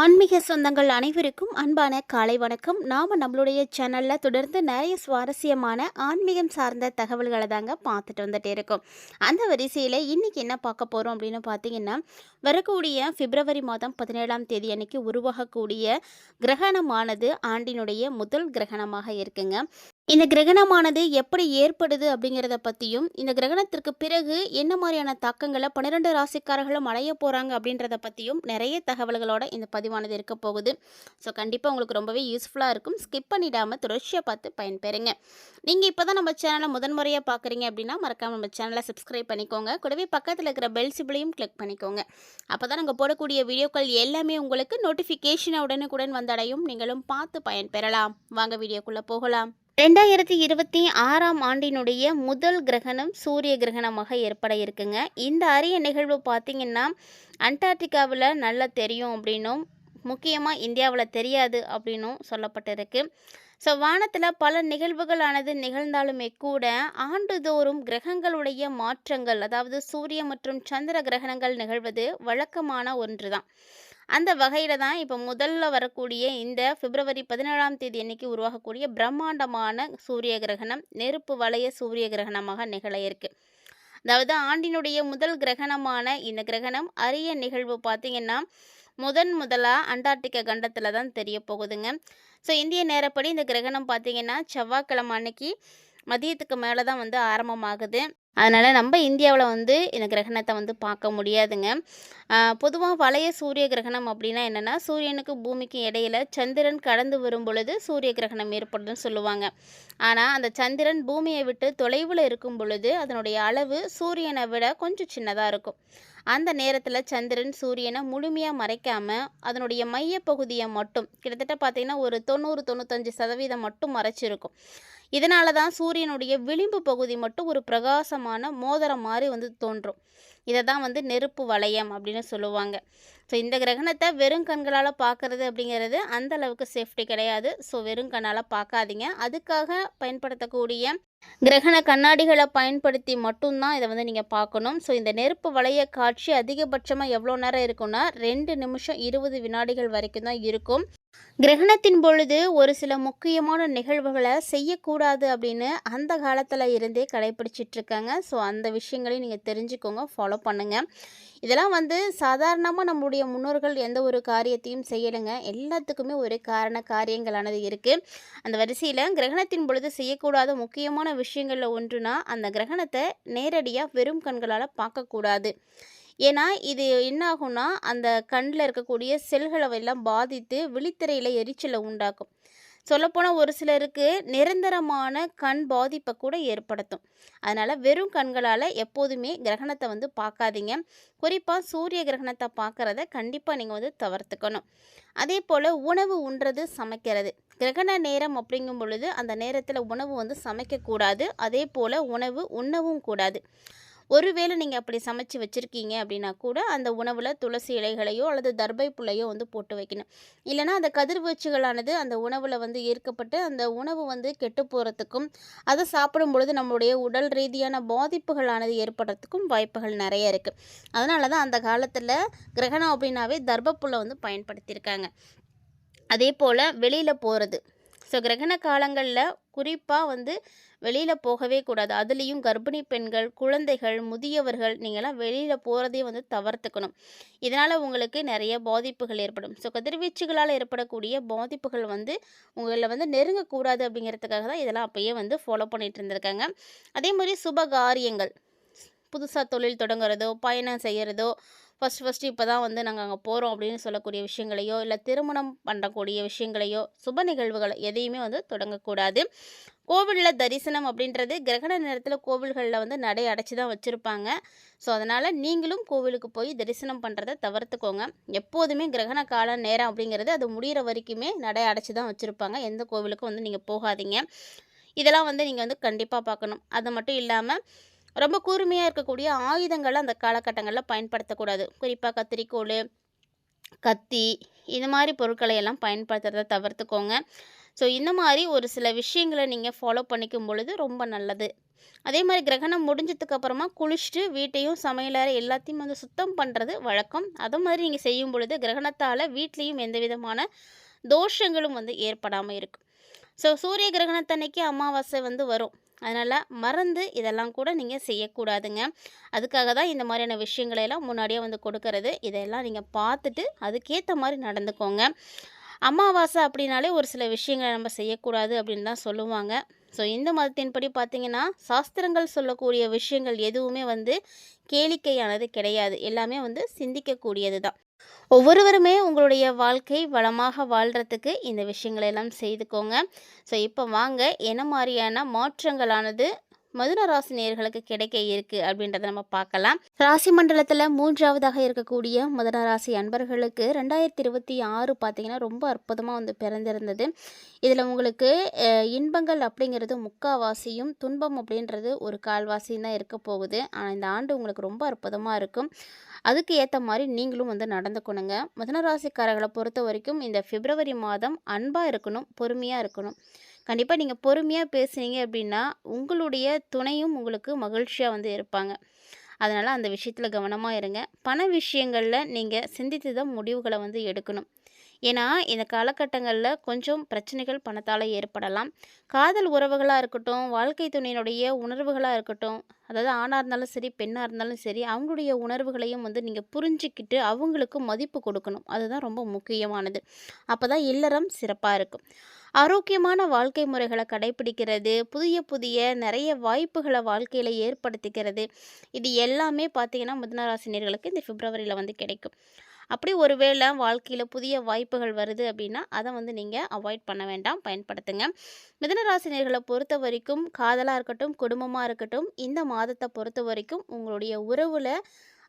ஆன்மீக சொந்தங்கள் அனைவருக்கும் அன்பான காலை வணக்கம். நாம் நம்மளுடைய சேனலில் தொடர்ந்து நிறைய சுவாரஸ்யமான ஆன்மீகம் சார்ந்த தகவல்களை தாங்க பார்த்துட்டு வந்துட்டே இருக்கோம். அந்த வரிசையில் இன்றைக்கி என்ன பார்க்க போகிறோம் அப்படின்னு பார்த்தீங்கன்னா வரக்கூடிய பிப்ரவரி மாதம் பதினேழாம் தேதி அன்னைக்கு உருவாகக்கூடிய கிரகணமானது ஆண்டினுடைய முதல் கிரகணமாக இருக்குங்க. இந்த கிரகணமானது எப்படி ஏற்படுது அப்படிங்கிறத பற்றியும் இந்த கிரகணத்திற்கு பிறகு என்ன மாதிரியான தாக்கங்களை பன்னிரெண்டு ராசிக்காரர்களும் அடைய போகிறாங்க அப்படின்றத பற்றியும் நிறைய தகவல்களோட இந்த பதிவானது இருக்க போகுது. ஸோ கண்டிப்பாக உங்களுக்கு ரொம்பவே யூஸ்ஃபுல்லாக இருக்கும். ஸ்கிப் பண்ணிடாமல் தொடர்ச்சியாக பார்த்து பயன்பெறுங்க. நீங்கள் இப்போ தான் நம்ம சேனலை முதன்முறையாக பார்க்குறீங்க அப்படின்னா மறக்காமல் நம்ம சேனலை சப்ஸ்கிரைப் பண்ணிக்கோங்க. கூடவே பக்கத்தில் இருக்கிற பெல் சிபிளையும் கிளிக் பண்ணிக்கோங்க. அப்போ தான் நாங்கள் போடக்கூடிய வீடியோக்கள் எல்லாமே உங்களுக்கு நோட்டிஃபிகேஷனை உடனுக்குடன் வந்தடையும் நீங்களும் பார்த்து பயன்பெறலாம். வாங்க வீடியோக்குள்ளே போகலாம். ரெண்டாயிரத்தி இருபத்தி ஆறாம் ஆண்டினுடைய முதல் கிரகணம் சூரிய கிரகணமாக ஏற்பட இருக்குங்க. இந்த அரிய நிகழ்வு பார்த்திங்கன்னா அண்டார்டிகாவில் நல்லா தெரியும் அப்படின்னும் முக்கியமாக இந்தியாவில் தெரியாது அப்படின்னும் சொல்லப்பட்டிருக்கு. ஸோ வானத்தில் பல நிகழ்வுகளானது நிகழ்ந்தாலுமே கூட ஆண்டுதோறும் கிரகங்களுடைய மாற்றங்கள் அதாவது சூரிய மற்றும் சந்திர கிரகணங்கள் நிகழ்வது வழக்கமான ஒன்று தான் அந்த வகையில் தான் இப்போ முதல்ல வரக்கூடிய இந்த பிப்ரவரி பதினேழாம் தேதி அன்னைக்கு உருவாகக்கூடிய பிரம்மாண்டமான சூரிய கிரகணம் நெருப்பு வளைய சூரிய கிரகணமாக நிகழ இருக்கு. அதாவது ஆண்டினுடைய முதல் கிரகணமான இந்த கிரகணம் அரிய நிகழ்வு பார்த்திங்கன்னா முதன் முதலாக அண்டார்டிகா கண்டத்தில் தான் தெரிய போகுதுங்க. ஸோ இந்திய நேரப்படி இந்த கிரகணம் பார்த்திங்கன்னா செவ்வாய்க்கிழமை அன்னைக்கு மதியத்துக்கு மேலே தான் வந்து ஆரம்பமாகுது. அதனால் நம்ம இந்தியாவில் வந்து இந்த கிரகணத்தை வந்து பார்க்க முடியாதுங்க. பொதுவாக பழைய சூரிய கிரகணம் அப்படின்னா என்னென்னா சூரியனுக்கு பூமிக்கு இடையில சந்திரன் கடந்து வரும் பொழுது சூரிய கிரகணம் ஏற்படுதுன்னு சொல்லுவாங்க. ஆனால் அந்த சந்திரன் பூமியை விட்டு தொலைவில் இருக்கும் பொழுது அதனுடைய அளவு சூரியனை விட கொஞ்சம் சின்னதாக இருக்கும். அந்த நேரத்தில் சந்திரன் சூரியனை முழுமையாக மறைக்காமல் அதனுடைய மையப்பகுதியை மட்டும் கிட்டத்தட்ட பார்த்திங்கன்னா ஒரு தொண்ணூறு தொண்ணூத்தஞ்சு சதவீதம் மட்டும் மறைச்சிருக்கும். இதனால தான் சூரியனுடைய விளிம்பு பகுதி மட்டும் ஒரு விதமான மோதிரம் மாதிரி வந்து தோன்றும். இதை தான் வந்து நெருப்பு வளையம் அப்படின்னு சொல்லுவாங்க. ஸோ இந்த கிரகணத்தை வெறும் கண்களால் பார்க்குறது அப்படிங்கிறது அந்த அளவுக்கு சேஃப்டி கிடையாது. ஸோ வெறும் கண்ணால் பார்க்காதீங்க அதுக்காக பயன்படுத்தக்கூடிய கிரகண கண்ணாடிகளை பயன்படுத்தி மட்டும்தான் இதை வந்து நீங்கள் பார்க்கணும் ஸோ இந்த நெருப்பு வளைய காட்சி அதிகபட்சமாக எவ்வளோ நேரம் இருக்குன்னா ரெண்டு நிமிஷம் இருபது வினாடிகள் வரைக்கும் தான் இருக்கும். கிரகணத்தின் பொழுது ஒரு சில முக்கியமான நிகழ்வுகளை செய்யக்கூடாது அப்படின்னு அந்த காலத்தில் இருந்தே கடைபிடிச்சிட்டு இருக்காங்க ஸோ அந்த விஷயங்களையும் நீங்கள் தெரிஞ்சுக்கோங்க ஃபாலோ பண்ணுங்கள் இதெல்லாம் வந்து சாதாரணமாக நம்மளுடைய முன்னோர்கள் எந்த ஒரு காரியத்தையும் செய்யலைங்க. எல்லாத்துக்குமே ஒரு காரண காரியங்களானது இருக்குது அந்த வரிசையில் கிரகணத்தின் பொழுது செய்யக்கூடாத முக்கியமான விஷயங்களில் ஒன்றுனா அந்த கிரகணத்தை நேரடியாக வெறும் கண்களால் பார்க்கக்கூடாது. ஏன்னா இது என்ன ஆகும்னா அந்த கண்ணில் இருக்கக்கூடிய செல்களை எல்லாம் பாதித்து விழித்திரையில் எரிச்சலை உண்டாக்கும். சொல்லப்போனால் ஒரு சிலருக்கு நிரந்தரமான கண் பாதிப்பை கூட ஏற்படுத்தும். அதனால் வெறும் கண்களால் எப்போதுமே கிரகணத்தை வந்து பார்க்காதீங்க. குறிப்பாக சூரிய கிரகணத்தை பார்க்குறத கண்டிப்பாக நீங்கள் வந்து தவிர்த்துக்கணும். அதே போல் உணவு உண்றது சமைக்கிறது. கிரகண நேரம் அப்படிங்கும் பொழுது அந்த நேரத்தில் உணவு வந்து சமைக்கக்கூடாது. அதே போல் உணவு உண்ணவும் கூடாது. ஒருவேளை நீங்கள் அப்படி சமைச்சு வச்சுருக்கீங்க அப்படின்னா கூட அந்த உணவில் துளசி இலைகளையோ அல்லது தர்பை புள்ளையோ வந்து போட்டு வைக்கணும். இல்லைனா அந்த கதிர்வீச்சுகளானது அந்த உணவில் வந்து ஈர்க்கப்பட்டு அந்த உணவு வந்து கெட்டு போகிறதுக்கும் அதை சாப்பிடும் பொழுது நம்மளுடைய உடல் ரீதியான பாதிப்புகளானது ஏற்படுறதுக்கும் வாய்ப்புகள் நிறைய இருக்குது அதனால தான் அந்த காலத்தில் கிரகணம் அப்படின்னாவே தர்பப்புல்லை வந்து பயன்படுத்தியிருக்காங்க. அதே போல் வெளியில் போகிறது ஸோ கிரகண காலங்களில் குறிப்பாக வந்து வெளியில் போகவே கூடாது. அதுலேயும் கர்ப்பிணி பெண்கள் குழந்தைகள் முதியவர்கள் நீங்களாம் வெளியில் போகிறதே வந்து தவிர்த்துக்கணும். இதனால் உங்களுக்கு நிறைய பாதிப்புகள் ஏற்படும். ஸோ கதிர்வீச்சுகளால் ஏற்படக்கூடிய பாதிப்புகள் வந்து உங்களை வந்து நெருங்கக்கூடாது அப்படிங்கிறதுக்காக தான் இதெல்லாம் அப்போயே வந்து ஃபாலோ பண்ணிகிட்டு இருந்திருக்காங்க. அதே மாதிரி சுப காரியங்கள் புதுசாக தொழில் தொடங்குறதோ பயணம் செய்கிறதோ ஃபஸ்ட் ஃபஸ்ட்டு இப்போ தான் வந்து நாங்கள் அங்கே போகிறோம் அப்படின்னு சொல்லக்கூடிய விஷயங்களையோ இல்லை திருமணம் பண்ணக்கூடிய விஷயங்களையோ சுப நிகழ்வுகளை எதையுமே வந்து தொடங்கக்கூடாது. கோவிலில் தரிசனம் அப்படின்றது கிரகண நேரத்தில் கோவில்களில் வந்து நடை அடைச்சி தான் வச்சுருப்பாங்க. ஸோ அதனால் நீங்களும் கோவிலுக்கு போய் தரிசனம் பண்ணுறத தவிர்த்துக்கோங்க. எப்போதுமே கிரகண கால நேரம் அப்படிங்கிறது அது முடிகிற வரைக்குமே நடை அடைச்சி தான் வச்சுருப்பாங்க. எந்த கோவிலுக்கும் வந்து நீங்கள் போகாதீங்க. இதெல்லாம் வந்து நீங்கள் வந்து கண்டிப்பாக பார்க்கணும். அது மட்டும் இல்லாமல் ரொம்ப கூர்மையாக இருக்கக்கூடிய ஆயுதங்களை அந்த காலகட்டங்களில் பயன்படுத்தக்கூடாது குறிப்பாக கத்திரிக்கோள் கத்தி இது மாதிரி பொருட்களை எல்லாம் பயன்படுத்துறத தவிர்த்துக்கோங்க ஸோ இந்த மாதிரி ஒரு சில விஷயங்கள நீங்கள் ஃபாலோ பண்ணிக்கும் பொழுது ரொம்ப நல்லது. அதே மாதிரி கிரகணம் முடிஞ்சதுக்கு அப்புறமா குளிச்சுட்டு வீட்டையும், சமையலறை எல்லாத்தையும் வந்து சுத்தம் பண்ணுறது வழக்கம். அது மாதிரி நீங்கள் செய்யும் பொழுது கிரகணத்தால் வீட்லேயும் எந்த விதமான தோஷங்களும் வந்து ஏற்படாமல் இருக்கும். ஸோ சூரிய கிரகணத்தன்னைக்கு அமாவாசை வந்து வரும். அதனால் மறந்து இதெல்லாம் கூட நீங்கள் செய்யக்கூடாதுங்க. அதுக்காக தான் இந்த மாதிரியான விஷயங்களையெல்லாம் முன்னாடியே வந்து கொடுக்கறது. இதெல்லாம் நீங்கள் பார்த்துட்டு அதுக்கேற்ற மாதிரி நடந்துக்கோங்க. அமாவாசை அப்படின்னாலே ஒரு சில விஷயங்கள நம்ம செய்யக்கூடாது அப்படின்னு தான் சொல்லுவாங்க. ஸோ இந்த மதத்தின்படி பார்த்திங்கன்னா சாஸ்திரங்கள் சொல்லக்கூடிய விஷயங்கள் எதுவுமே வந்து கேளிக்கையானது கிடையாது. எல்லாமே வந்து சிந்திக்கக்கூடியது தான். ஒவ்வொருவருமே உங்களுடைய வாழ்க்கை வளமாக வாழ்கிறதுக்கு இந்த விஷயங்களெல்லாம் செய்துக்கோங்க. ஸோ இப்போ வாங்க என்ன மாதிரியான மாற்றங்களானது மிதுன ராசி நேர்களுக்கு கிடைக்க இருக்கு அப்படின்றத நம்ம பார்க்கலாம். ராசி மண்டலத்தில் மூன்றாவதாக இருக்கக்கூடிய மிதுன ராசி அன்பர்களுக்கு 2026 பார்த்தீங்கன்னா, ரொம்ப அற்புதமாக வந்து பிறந்திருந்தது. இதில் உங்களுக்கு இன்பங்கள் அப்படிங்கிறது முக்காவாசியும், துன்பம் அப்படின்றது ஒரு கால்வாசியும் தான் இருக்க போகுது. ஆனால் இந்த ஆண்டு உங்களுக்கு ரொம்ப அற்புதமாக இருக்கும். அதுக்கு ஏற்ற மாதிரி நீங்களும் வந்து நடந்துக்கணுங்க. மதுனராசிக்காரகளை பொறுத்த வரைக்கும் இந்த பிப்ரவரி மாதம் அன்பாக இருக்கணும், பொறுமையாக இருக்கணும். கண்டிப்பாக நீங்கள் பொறுமையாக பேசுனீங்க அப்படின்னா, உங்களுடைய துணையும் உங்களுக்கு மகிழ்ச்சியாக வந்து இருப்பாங்க. அதனால் அந்த விஷயத்தில் கவனமாக இருங்க. பண விஷயங்களில் நீங்கள் சிந்தித்து தான் முடிவுகளை வந்து எடுக்கணும். ஏன்னா, இந்த காலகட்டங்களில் கொஞ்சம் பிரச்சனைகள் பணத்தால் ஏற்படலாம். காதல் உறவுகளாக இருக்கட்டும், வாழ்க்கை துணையினுடைய உணர்வுகளாக இருக்கட்டும், அதாவது ஆணாக இருந்தாலும் சரி, பெண்ணாக இருந்தாலும் சரி, அவங்களுடைய உணர்வுகளையும் வந்து நீங்கள் புரிஞ்சுக்கிட்டு அவங்களுக்கு மதிப்பு கொடுக்கணும். அதுதான் ரொம்ப முக்கியமானது. அப்போ தான் இல்லறம் சிறப்பாக இருக்கும். ஆரோக்கியமான வாழ்க்கை முறைகளை கடைப்பிடிக்கிறது, புதிய புதிய நிறைய வாய்ப்புகளை வாழ்க்கையில் ஏற்படுத்திக்கிறது, இது எல்லாமே பார்த்தீங்கன்னா, மிதனராசினியர்களுக்கு இந்த பிப்ரவரியில் வந்து கிடைக்கும். அப்படி ஒரு வாழ்க்கையில் புதிய வாய்ப்புகள் வருது அப்படின்னா, அதை வந்து நீங்கள் அவாய்ட் பண்ண வேண்டாம், பயன்படுத்துங்க. மிதனராசினியர்களை பொறுத்த வரைக்கும் காதலாக இருக்கட்டும், குடும்பமாக இருக்கட்டும், இந்த மாதத்தை பொறுத்த வரைக்கும் உங்களுடைய உறவில்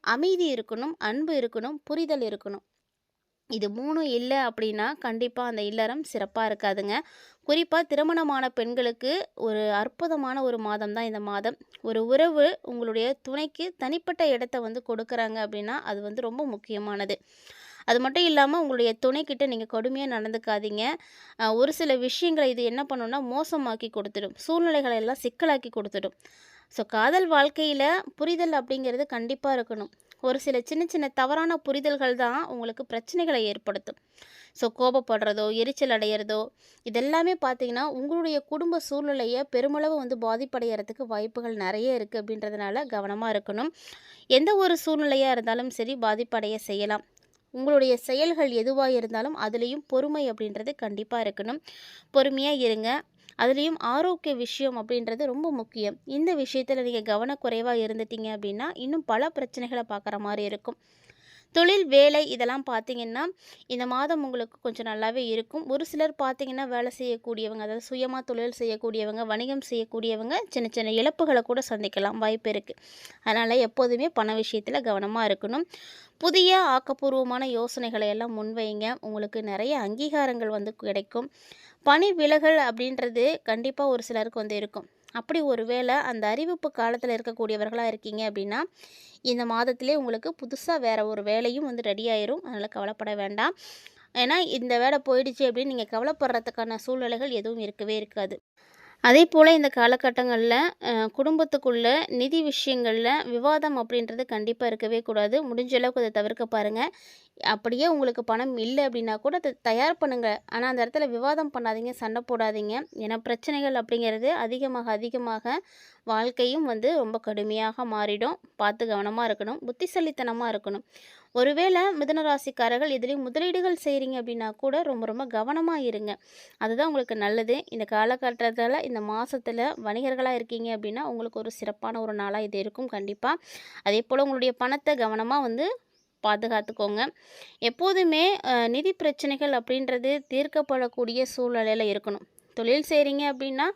அமைதி இருக்கணும், அன்பு இருக்கணும், புரிதல் இருக்கணும். இது மூணும் இல்லை அப்படின்னா, கண்டிப்பாக அந்த இல்லறம் சிறப்பாக இருக்காதுங்க. குறிப்பாக திருமணமான பெண்களுக்கு ஒரு அற்புதமான ஒரு மாதம் தான் இந்த மாதம். ஒரு உறவு உங்களுடைய துணைக்கு தனிப்பட்ட இடத்த வந்து கொடுக்குறாங்க அப்படின்னா, அது வந்து ரொம்ப முக்கியமானது. அது மட்டும் இல்லாமல் உங்களுடைய துணைக்கிட்ட நீங்கள் கடுமையாக நடந்துக்காதீங்க. ஒரு சில விஷயங்களை இது என்ன பண்ணும்னா, மோசமாக்கி கொடுத்துடும். சூழ்நிலைகளை எல்லாம் சிக்கலாக்கி கொடுத்துடும். ஸோ காதல் வாழ்க்கையில் புரிதல் அப்படிங்கிறது கண்டிப்பாக இருக்கணும். ஒரு சில சின்ன சின்ன தவறான புரிதல்கள் தான் உங்களுக்கு பிரச்சனைகளை ஏற்படுத்தும். ஸோ கோபப்படுறதோ, எரிச்சல் அடையிறதோ இதெல்லாமே பார்த்தீங்கன்னா, உங்களுடைய குடும்ப சூழ்நிலையை பெருமளவு வந்து பாதிப்படைகிறதுக்கு வாய்ப்புகள் நிறைய இருக்குது அப்படின்றதுனால கவனமாக இருக்கணும். எந்த ஒரு சூழ்நிலையாக இருந்தாலும் சரி பாதிப்படைய செய்யலாம். உங்களுடைய செயல்கள் எதுவாக இருந்தாலும் அதுலேயும் பொறுமை அப்படின்றது கண்டிப்பாக இருக்கணும். பொறுமையாக இருங்க. அதுலேயும் ஆரோக்கிய விஷயம் அப்படின்றது ரொம்ப முக்கியம். இந்த விஷயத்தில் நீங்கள் கவனக்குறைவாக இருந்துட்டீங்க அப்படின்னா, இன்னும் பல பிரச்சனைகளை பார்க்குற மாதிரி இருக்கும். தொழில், வேலை இதெல்லாம் பார்த்தீங்கன்னா, இந்த மாதம் உங்களுக்கு கொஞ்சம் நல்லாவே இருக்கும். ஒரு சிலர் பார்த்தீங்கன்னா, வேலை செய்யக்கூடியவங்க, அதாவது சுயமாக தொழில் செய்யக்கூடியவங்க, வணிகம் செய்யக்கூடியவங்க சின்ன சின்ன இழப்புகளை கூட சந்திக்கலாம் வாய்ப்பு இருக்குது அதனால் எப்போதுமே பண விஷயத்தில் கவனமாக இருக்கணும். புதிய ஆக்கப்பூர்வமான யோசனைகளை எல்லாம் முன்வைங்க. உங்களுக்கு நிறைய அங்கீகாரங்கள் வந்து கிடைக்கும். பணி விலகல் அப்படின்றது கண்டிப்பாக ஒரு சிலருக்கு வந்து இருக்கும். அப்படி ஒரு வேளை அந்த அறிவிப்பு காலத்தில் இருக்கக்கூடியவர்களாக இருக்கீங்க அப்படின்னா, இந்த மாதத்திலே உங்களுக்கு புதுசாக வேறு ஒரு வேலையும் வந்து ரெடி ஆயிரும். அதனால் கவலைப்பட வேண்டாம். ஏன்னா, இந்த வேலை போயிடுச்சு அப்படின்னு நீங்கள் கவலைப்படுறதுக்கான சூழ்நிலைகள் எதுவும் இருக்கவே இருக்காது. அதே போல் இந்த காலகட்டங்களில் குடும்பத்துக்குள்ளே குடும்பத்துக்குள்ள நிதி விஷயங்களில் விவாதம் அப்படின்றது கண்டிப்பாக இருக்கவே கூடாது. முடிஞ்ச அளவுக்கு அதை தவிர்க்க பாருங்கள் அப்படியே உங்களுக்கு பணம் இல்லை அப்படின்னா கூட அதை தயார் பண்ணுங்கள் ஆனால் அந்த இடத்துல விவாதம் பண்ணாதீங்க, சண்டை போடாதீங்க. ஏன்னா பிரச்சனைகள் அப்படிங்கிறது அதிகமாக அதிகமாக வாழ்க்கையும் வந்து ரொம்ப கடுமையாக மாறிடும். பார்த்து கவனமாக இருக்கணும். புத்திசாலித்தனமாக இருக்கணும். ஒருவேளை மிதனராசிக்காரர்கள் ராசிக்காரர்கள் முதலீடுகள் செய்கிறீங்க அப்படின்னா கூட ரொம்ப ரொம்ப கவனமாக இருங்க. அதுதான் உங்களுக்கு நல்லது. இந்த காலகட்டத்தில் இந்த மாதத்தில் வணிகர்களாக இருக்கீங்க அப்படின்னா, உங்களுக்கு ஒரு சிறப்பான ஒரு நாளாக இது இருக்கும் கண்டிப்பாக அதே போல் உங்களுடைய பணத்தை கவனமாக வந்து பாதுகாத்துக்கோங்க. எப்போதுமே நிதி பிரச்சனைகள் அப்படின்றது தீர்க்கப்படக்கூடிய சூழ்நிலையில் இருக்கணும். தொழில் செய்கிறீங்க அப்படின்னா,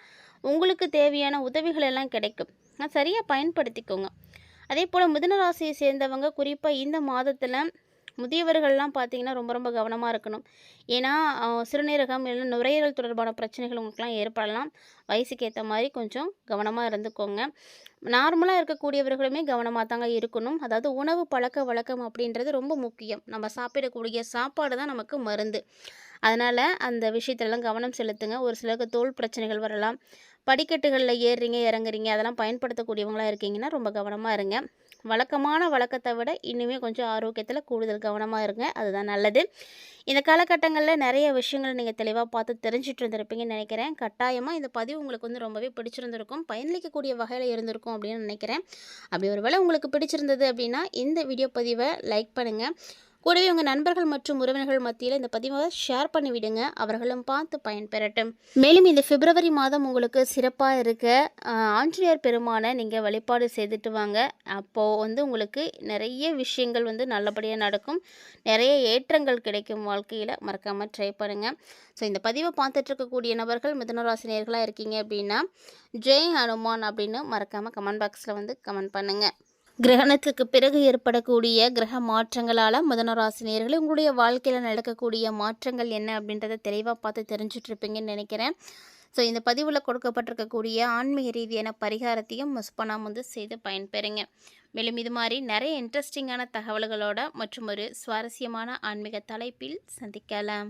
உங்களுக்கு தேவையான உதவிகள் எல்லாம் கிடைக்கும். சரியாக பயன்படுத்திக்கோங்க அதே போல் மிதுன ராசியை சேர்ந்தவங்க குறிப்பாக இந்த மாதத்தில் முதியவர்கள்லாம் பார்த்தீங்கன்னா, ரொம்ப ரொம்ப கவனமாக இருக்கணும். ஏன்னா, சிறுநீரகம் இல்லை நுரையீரல் தொடர்பான பிரச்சனைகள் உங்களுக்குலாம் ஏற்படலாம். வயசுக்கு ஏற்ற மாதிரி கொஞ்சம் கவனமாக இருந்துக்கோங்க. நார்மலாக இருக்கக்கூடியவர்களுமே கவனமாக தாங்க இருக்கணும். அதாவது உணவு பழக்க வழக்கம் அப்படின்றது ரொம்ப முக்கியம். நம்ம சாப்பிடக்கூடிய சாப்பாடு தான் நமக்கு மருந்து. அதனால் அந்த விஷயத்துலலாம் கவனம் செலுத்துங்க ஒரு சிலருக்கு தோல் பிரச்சனைகள் வரலாம் படிக்கட்டுகளில் ஏறுறீங்க இறங்குறீங்க அதெல்லாம் பயன்படுத்தக்கூடியவங்களா இருக்கீங்கன்னா ரொம்ப கவனமாக இருங்க. வழக்கமான வழக்கத்தை விட இன்னுமே கொஞ்சம் ஆரோக்கியத்தில் கூடுதல் கவனமாக இருங்க. அதுதான் நல்லது. இந்த காலகட்டங்களில் நிறைய விஷயங்கள் நீங்கள் தெளிவாக பார்த்து தெரிஞ்சுட்டு இருந்திருப்பீங்கன்னு நினைக்கிறேன். கட்டாயமாக இந்த பதிவு உங்களுக்கு வந்து ரொம்பவே பிடிச்சிருந்திருக்கும். பயனளிக்கக்கூடிய வகையில் இருந்திருக்கும் அப்படின்னு நினைக்கிறேன். அப்படி ஒருவேளை உங்களுக்கு பிடிச்சிருந்தது அப்படின்னா இந்த வீடியோ பதிவை லைக் பண்ணுங்கள் கூடவே உங்கள் நண்பர்கள் மற்றும் உறவினர்கள் மத்தியில் இந்த பதிவை ஷேர் பண்ணி விடுங்க அவர்களும் பார்த்து பயன்பெறட்டும். மேலும் இந்த பிப்ரவரி மாதம் உங்களுக்கு சிறப்பாக இருக்க ஆஞ்சநேயர் பெருமானை நீங்கள் வழிபாடு செய்துட்டு வாங்க. அப்போது வந்து உங்களுக்கு நிறைய விஷயங்கள் வந்து நல்லபடியாக நடக்கும். நிறைய ஏற்றங்கள் கிடைக்கும் வாழ்க்கையில். மறக்காமல் ட்ரை பண்ணுங்கள் ஸோ இந்த பதிவை பார்த்துட்டு இருக்கக்கூடிய நபர்கள் மிதனராசினியர்களாக இருக்கீங்க அப்படின்னா ஜெய் ஹனுமான் அப்படின்னு மறக்காமல் கமெண்ட் பாக்ஸில் வந்து கமெண்ட் பண்ணுங்கள் கிரகணத்துக்கு பிறகு ஏற்படக்கூடிய கிரக மாற்றங்களால் முதனராசினியர்கள் உங்களுடைய வாழ்க்கையில் நடக்கக்கூடிய மாற்றங்கள் என்ன அப்படின்றத தெளிவாக பார்த்து தெரிஞ்சிட்ருப்பீங்கன்னு நினைக்கிறேன். ஸோ இந்த பதிவில் கொடுக்கப்பட்டிருக்கக்கூடிய ஆன்மீக ரீதியான பரிகாரத்தையும் மிஸ் பண்ணாமல் வந்து செய்து பயன்பெறுங்க. மேலும் இது மாதிரி நிறைய இன்ட்ரெஸ்டிங்கான தகவல்களோட மற்றும் ஒரு சுவாரஸ்யமான ஆன்மீக தலைப்பில் சந்திக்கலாம்.